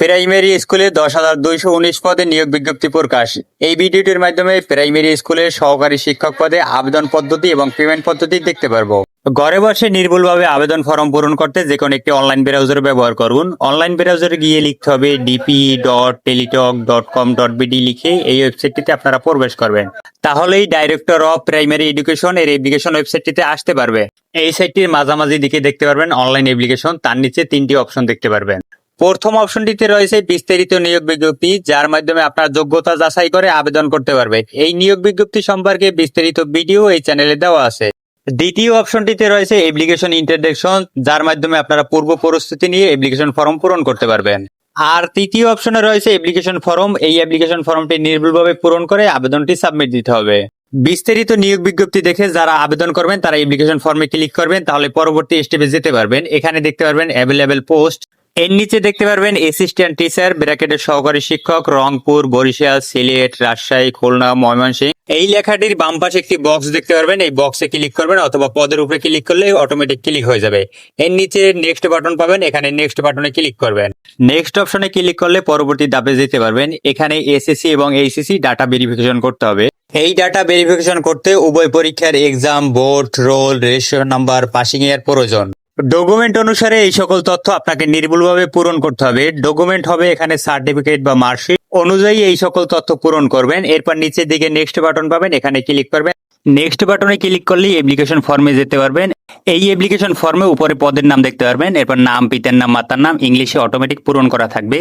Primary স্কুলে দশ হাজার দুইশো উনিশ পদে নিয়োগ বিজ্ঞপ্তি প্রকাশ। এই ভিডিওটির মাধ্যমে প্রাইমারি স্কুলের সহকারী শিক্ষক পদে আবেদন পদ্ধতি এবং পেমেন্ট পদ্ধতি দেখতে পারব। ঘরে বসে নির্ভুলভাবে আবেদন ফর্ম পূরণ করতে যে কোনো একটি অনলাইন ব্রাউজার ব্যবহার করুন। অনলাইন ব্রাউজারে গিয়ে লিখতে হবে DP dot Teletalk dot com dot BD লিখে এই ওয়েবসাইটটিতে আপনারা প্রবেশ করবেন। তাহলেই ডাইরেক্টর অফ প্রাইমারি এডুকেশন এর এপ্লিকেশন ওয়েবসাইটটিতে আসতে পারবে। এই সাইটটির মাঝামাঝি দিকে দেখতে পারবেন অনলাইন অ্যাপ্লিকেশন। তার নিচে তিনটি অপশন দেখতে পারবেন। প্রথম অপশনটিতে রয়েছে বিস্তারিত নিয়োগ বিজ্ঞপ্তি, যার মাধ্যমে আপনার যোগ্যতা যাচাই করে আবেদন করতে পারবে। এই নিয়োগ বিজ্ঞপ্তি সম্পর্কে বিস্তারিত ভিডিও এই চ্যানেলে দেওয়া আছে। দ্বিতীয় অপশনটিতে রয়েছে অ্যাপ্লিকেশন ইন্ট্রোডাকশন, যার মাধ্যমে আপনারা পূর্ব প্রস্তুতি নিয়ে অ্যাপ্লিকেশন ফর্ম পূরণ করতে পারবেন। আর তৃতীয় অপশনে রয়েছে অ্যাপ্লিকেশন ফর্ম, এই অ্যাপ্লিকেশন ফর্মটি নির্ভুলভাবে পূরণ করে আবেদনটি সাবমিট দিতে হবে। বিস্তারিত নিয়োগ বিজ্ঞপ্তি দেখে যারা আবেদন করবেন, তারা অ্যাপ্লিকেশন ফর্মে ক্লিক করবেন, তাহলে পরবর্তী স্টেপে যেতে পারবেন। এখানে দেখতে পারবেন অ্যাভেলেবেল পোস্ট এর নিচে দেখতে পারবেন অ্যাসিস্ট্যান্ট টিচার ব্র্যাকেটের সহকারী শিক্ষক, রংপুর, বরিশাল, সিলেট, রাজশাহী, খুলনা, ময়মনসিংহ। এই লেখাটির বাম পাশে একটি বক্স দেখতে পারবেন। এই বক্সে ক্লিক করবেন অথবা পদের উপরে ক্লিক করলে অটোমেটিক ক্লিক হয়ে যাবে। এর নিচে নেক্সট বাটন পাবেন, এখানে নেক্সট বাটনে ক্লিক করবেন। নেক্সট অপশনে ক্লিক করলে পরবর্তী ধাপে যেতে পারবেন। এখানে এসএসসি এবং এইচএসসি ডাটা ভেরিফিকেশন করতে হবে। এই ডাটা ভেরিফিকেশন করতে উভয় পরীক্ষার exam board roll registration number passing এর প্রয়োজন। ডকুমেন্ট অনুসারে এই সকল তথ্য আপনাকে নির্ভুলভাবে পূরণ করতে হবে। ডকুমেন্ট হবে এখানে সার্টিফিকেট বা মার্কশিট অনুযায়ী এই সকল তথ্য পূরণ করবেন। এরপর নিচের দিকে নেক্সট বাটন পাবেন। এখানে ক্লিক করবেন। নেক্সট বাটনে ক্লিক করলেই অ্যাপ্লিকেশন ফর্মে যেতে পারবেন। এই অ্যাপ্লিকেশন ফর্মে উপরে পদের নাম দেখতে পারবেন, এরপর নাম, পিতার নাম, মাতার নাম, ইংলিশে অটোমেটিক পূরণ করা থাকবে।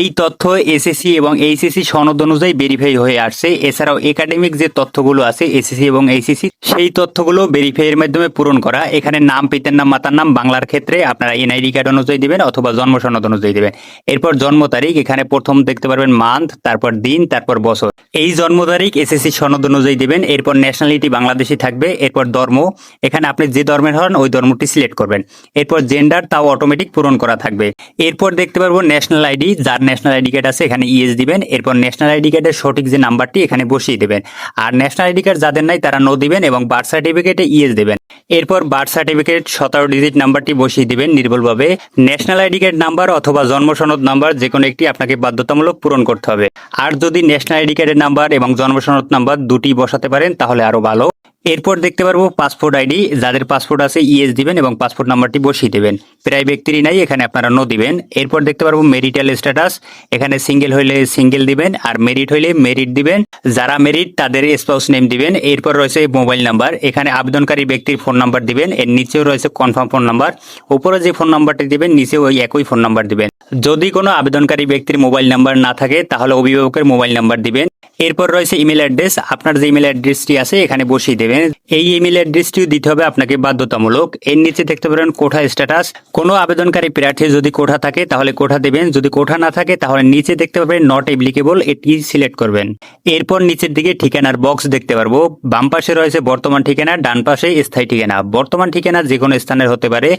এই তথ্য এসএসসি এবং এইচএসসি সনদ অনুযায়ী ভেরিফাই হয়ে আসছে। এছাড়াও একাডেমিক যে তথ্যগুলো আছে এসএসসি এবং এইচএসসি সেই তথ্যগুলো ভেরিফাই এর মাধ্যমে পূরণ করা। এখানে নাম, পিতার নাম, মাতার নাম, বাংলার ক্ষেত্রে আপনারা এনআইডি কার্ড অনুযায়ী দেবেন অথবা জন্ম সনদ অনুযায়ী দেবেন। এরপর জন্ম তারিখ, এখানে প্রথম দেখতে পারবেন মান্থ তারপর দিন, তারপর বছর। এই জন্ম তারিখ এসএসসি সনদ অনুযায়ী দেবেন। এরপর ন্যাশনালিটি বাংলাদেশি থাকবে, এরপর ধর্ম। এখানে আপনি যে ধর্মের হন ওই ধর্মটি সিলেক্ট করবেন। এরপর জেন্ডার তাও অটোমেটিক পূরণ করা থাকবে। এরপর দেখতে পারব ন্যাশনাল আইডি যার ন্যাশনাল আইডি কার্ড আছে এখানে ইএস দিবেন। এরপর ন্যাশনাল আইডি কার্ডের সঠিক যে নাম্বারটি এখানে বসিয়ে দেবেন। আর ন্যাশনাল আইডি কার্ড যাদের নাই তারা নো দিবেন এবং বার্থ সার্টিফিকেটে ইএস দেবেন। এরপর বার্থ সার্টিফিকেট সতেরো ডিজিট নাম্বারটি বসিয়ে দিবেন নির্ভুলভাবে। ন্যাশনাল আইডি কার্ড নাম্বার অথবা জন্ম সনদ নাম্বার যে কোনো একটি আপনাকে বাধ্যতামূলক পূরণ করতে হবে। আর যদি ন্যাশনাল আইডি কার্ডের নাম্বার এবং জন্ম সনদ নাম্বার দুটি বসাতে পারেন তাহলে আরও ভালো। এরপর দেখতে পারব পাসপোর্ট আইডি যাদের পাসপোর্ট আছে ইএস দিবেন এবং পাসপোর্ট নাম্বারটি বসিয়ে দেবেন। প্রায় ব্যক্তিরই নাই, এখানে আপনারা নো দিবেন। এরপর দেখতে পারব মেরিটাল স্ট্যাটাস এখানে সিঙ্গেল হইলে সিঙ্গেল দিবেন আর মেরিট হইলে মেরিট দিবেন। যারা মেরিট তাদের স্পাউস নেম দিবেন। এরপর রয়েছে মোবাইল নাম্বার এখানে আবেদনকারী ব্যক্তির ফোন নাম্বার দিবেন, এর নিচেও রয়েছে কনফার্ম ফোন নাম্বার উপরে যে ফোন নাম্বারটি দিবেন, নিচেও ওই একই ফোন নাম্বার দিবেন। যদি কোনো আবেদনকারী ব্যক্তির মোবাইল নাম্বার না থাকে, তাহলে অভিভাবকের মোবাইল নাম্বার দিবেন। এরপর রয়েছে ইমেল অ্যাড্রেস আপনার যে ইমেল অ্যাড্রেসটি আছে এখানে বসিয়ে দেবেন। এই ইমেল অ্যাড্রেসটিও দিতে হবে আপনাকে বাধ্যতামূলক। এর নিচে দেখতে পারেন কোঠা স্ট্যাটাস কোনো আবেদনকারী প্রার্থী যদি কোঠা থাকে, তাহলে কোঠা দেবেন। যদি কোঠা না থাকে, তাহলে নিচে দেখতে পাবেন নট এপ্লিকেবল এটি সিলেক্ট করবেন। এরপর নিচের দিকে ঠিকানার বক্স দেখতে পারব। বাম পাশে রয়েছে বর্তমান ঠিকানা, ডান পাশে স্থায়ী ঠিকানা। বর্তমান ঠিকানা যে কোনো স্থানের হতে পারে।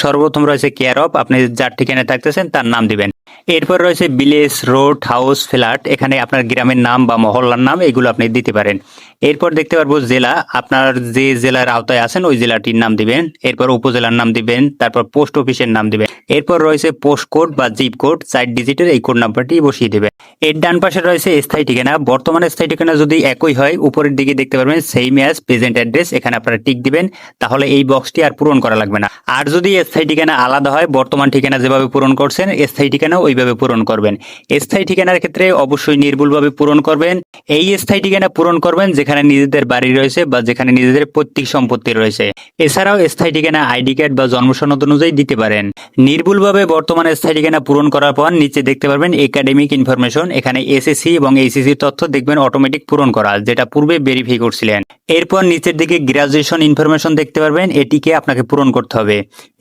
সর্বপ্রথম রয়েছে কেয়ার অফ আপনি যার ঠিকানায় থাকতেছেন তার নাম দিবেন। এরপর রয়েছে বিলেজ রোড, হাউস, ফ্ল্যাট। এখানে আপনার গ্রামের নাম বা মহল্লার নাম, এগুলো আপনি দিতে পারেন। এরপর দেখতে পারব জেলা। আপনার যে জেলার আওতায় আছেন, ওই জেলাটির নাম দিবেন। এরপর উপজেলার নাম দিবেন, তারপর পোস্ট অফিসের নাম দিবেন। এরপর রয়েছে পোস্ট কোড বা জিপ কোড, চার ডিজিটের এই কোড নাম্বারটি বসিয়ে দেবেন। এর ডান পাশে রয়েছে স্থায়ী ঠিকানা। বর্তমানে স্থায়ী ঠিকানা যদি একই হয়, উপরের দিকে দেখতে পারবেন সেম অ্যাজ প্রেজেন্ট অ্যাড্রেস এখানে আপনারা টিক দিবেন। তাহলে এই বক্সটি আর পূরণ করা লাগবে না। আর যদি স্থায়ী ঠিকানা আলাদা হয়, বর্তমান ঠিকানা যেভাবে পূরণ করছেন, স্থায়ী ঠিকানা ওইভাবে পূরণ করবেন। স্থায়ী ঠিকানার ক্ষেত্রে অবশ্যই নির্ভুলভাবে পূরণ করবেন। এই স্থায়ী ঠিকানা পূরণ করবেন যেখানে নিজেদের বাড়ি রয়েছে বা যেখানে নিজেদের পৈতৃক সম্পত্তি রয়েছে। এছাড়াও স্থায়ী ঠিকানা, আইডি কার্ড বা জন্মসনদ অনুযায়ী দিতে পারেন। নির্ভুলভাবে বর্তমানে স্থায়ী ঠিকানা পূরণ করার পর নিচে দেখতে পারবেন একাডেমিক ইনফরমেশন। এখানে এসএসসি এবং এইচএসসি তথ্য দেখবেন অটোমেটিক পূরণ করা, যেটা পূর্বে ভেরিফাই করছিলেন। এরপর নিচের দিকে গ্রাজুয়েশন ইনফরমেশন দেখতে পারবেন, এটিকে আপনাকে পূরণ করতে হবে।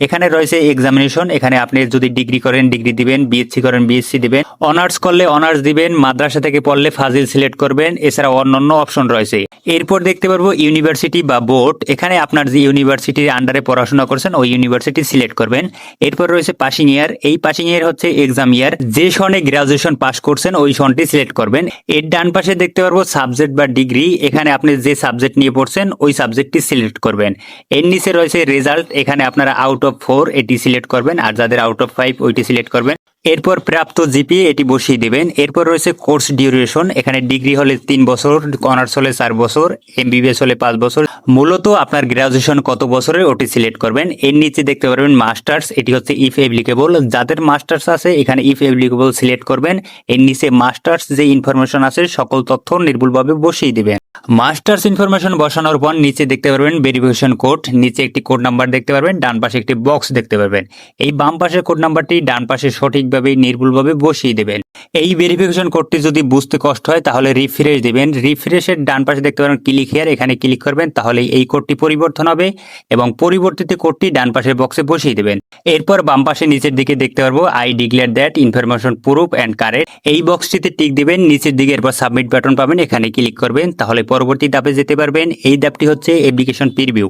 এখানে রয়েছে এক্সামিনেশন এখানে আপনি যদি ডিগ্রি করেন, ডিগ্রি দিবেন বিএসসি করেন বিএসসি দিবেন। অনার্স করলে অনার্স দিবেন, মাদ্রাসা থেকে পড়লে ফাজিল সিলেক্ট করবেন, এছাড়া অন্যান্য অপশন রয়েছে। এরপর দেখতে পারব ইউনিভার্সিটি বা বোর্ড এখানে আপনার যে ইউনিভার্সিটির আন্ডারে পড়াশোনা করছেন, ওই ইউনিভার্সিটি সিলেক্ট করবেন। এরপর রয়েছে পাসিং ইয়ার এই পাসিং ইয়ার হচ্ছে এক্সাম ইয়ার যে সনে গ্রাজুয়েশন পাস করছেন, ওই সনটি সিলেক্ট করবেন। এর ডান পাশে দেখতে পারব সাবজেক্ট বা ডিগ্রি এখানে আপনি যে সাবজেক্ট নিয়ে পড়ছেন, ওই সাবজেক্টটি সিলেক্ট করবেন। এর নিচে রয়েছে রেজাল্ট এখানে আপনারা আউট অফ ফোর এটি সিলেক্ট করবেন, আর যাদের আউট অফ ফাইভ ওইটি সিলেক্ট করবেন। এরপর প্রাপ্ত জিপি এটি বসিয়ে দিবেন। এরপর রয়েছে কোর্স ডিউরেশন। এখানে ডিগ্রি হলে তিন বছর, অনার্স হলে চার বছর এমবিবিএস হলে পাঁচ বছর। মূলত আপনার গ্রাজুয়েশন কত বছরের ওটি সিলেক্ট করবেন। এর নিচে দেখতে পারবেন মাস্টার্স, এটি হচ্ছে ইফ এপ্লিকেবল যাদের মাস্টার্স আছে, এখানে ইফ এপ্লিকেবল সিলেক্ট করবেন। এর নিচে মাস্টার্স যে ইনফরমেশন আছে, সকল তথ্য নির্ভুলভাবে বসিয়ে দিবেন। মাস্টার্স ইনফরমেশন বসানোর পর নিচে দেখতে পারবেন ভেরিফিকেশন কোড নিচে একটি কোড নাম্বার দেখতে পারবেন, ডান পাশে একটি বক্স দেখতে পারবেন। এই বাম পাশের কোড নাম্বারটি ডান পাশে সঠিকভাবে, নির্ভুলভাবে বসিয়ে দেবেন। এই ভেরিফিকেশন কোডটি যদি বুঝতে কষ্ট হয়, তাহলে রিফ্রেশ দেবেন। রিফ্রেশের ডান পাশে দেখতে পারেন ক্লিক হেয়ার এখানে ক্লিক করবেন, তাহলে এই কোডটি পরিবর্তন হবে এবং পরিবর্তিত কোডটি ডান পাশের বক্সে বসিয়ে দেবেন। এরপর বাম পাশে নিচের দিকে দেখতে পারব I declare that information proof and correct এই বক্সটিতে টিক দিবেন, নিচের দিকে এরপর সাবমিট বাটন পাবেন, এখানে ক্লিক করবেন, তাহলে পরবর্তী ধাপে যেতে পারবেন। এই ধাপটি হচ্ছে অ্যাপ্লিকেশন প্রিভিউ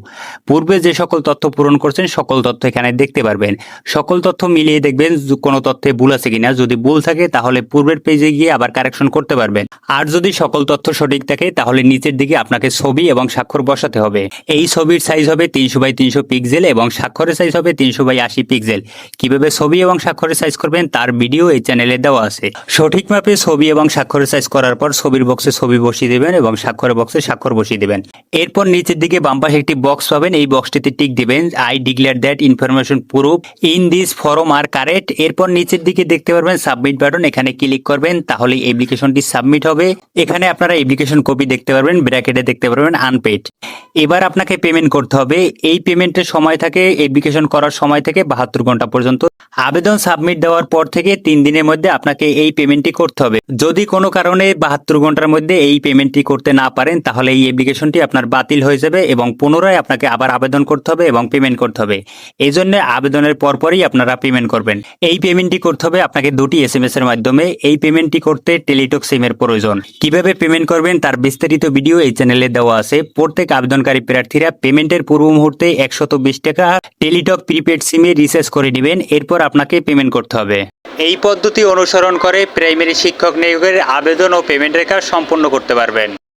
পূর্বে যে সকল তথ্য পূরণ করছেন, সকল তথ্য এখানে দেখতে পারবেন। সকল তথ্য মিলিয়ে দেখবেন কোনো তথ্যে ভুল আছে কিনা। যদি ভুল থাকে, তাহলে পূর্বের পেজে গিয়ে আবার কারেকশন করতে পারবেন। আর যদি সকল তথ্য সঠিক থাকে, তাহলে নিচের দিকে আপনাকে ছবি এবং স্বাক্ষর বসাতে হবে। এই ছবির সাইজ হবে তিনশো বাই তিনশো পিক্সেল এবং স্বাক্ষরের সাইজ হবে তিনশো বাই আশি পিক্সেল কীভাবে ছবি এবং স্বাক্ষরের সাইজ করবেন তার ভিডিও এই চ্যানেলে দেওয়া আছে। সঠিক মাপে ছবি এবং স্বাক্ষরের সাইজ করার পর ছবির বক্সে ছবি বসিয়ে দেবেন এবং স্বাক্ষরের বক্সে স্বাক্ষর বসিয়ে দেবেন। এরপর নিচের দিকে বাম পাশে একটি বক্স পাবেন। এই বক্সটিতে টিক দিবেন I declare that information proof in this form are correct এরপর নিচের দিকে দেখতে পারবেন সাবমিট বাটন এখানে ক্লিক করবেন, তাহলে অ্যাপ্লিকেশনটি সাবমিট হবে। এখানে আপনারা অ্যাপ্লিকেশন কপি দেখতে পারবেন ব্র্যাকেটে দেখতে পারবেন আনপেড এবার আপনাকে পেমেন্ট করতে হবে। এই পেমেন্টের সময় থাকে অ্যাপ্লিকেশন করার সময় থেকে বাহাত্তর ঘণ্টা পর্যন্ত আবেদন সাবমিট দেওয়ার পর থেকে তিন দিনের মধ্যে আপনাকে এই পেমেন্টটি করতে হবে। যদি কোনো কারণে বাহাত্তর ঘণ্টার মধ্যে এই পেমেন্টটি করতে না পারেন, তাহলে এই অ্যাপ্লিকেশনটি আপনার বাতিল হয়ে যাবে এবং পুনরায় আপনাকে আবার আবেদন করতে হবে এবং পেমেন্ট করতে হবে। এই জন্য আবেদনের পরপরই আপনারা পেমেন্ট করবেন। এই পেমেন্টটি করতে হবে আপনাকে দুটি এস এম এস এর মাধ্যমে। এই পেমেন্টটি করতে টেলিটক সিমের প্রয়োজন। কীভাবে পেমেন্ট করবেন তার বিস্তারিত ভিডিও এই চ্যানেলে দেওয়া আছে। প্রত্যেক আবেদনকারী প্রার্থীরা পেমেন্টের পূর্ব মুহূর্তে একশত বিশ টাকা টেলিটক প্রিপেড সিমে রিচার্জ করে নেবেন। এরপর আপনাকে পেমেন্ট করতে হবে। এই পদ্ধতি অনুসরণ করে প্রাইমারি শিক্ষক নিয়োগের আবেদন ও পেমেন্টের কাজ সম্পন্ন করতে পারবেন।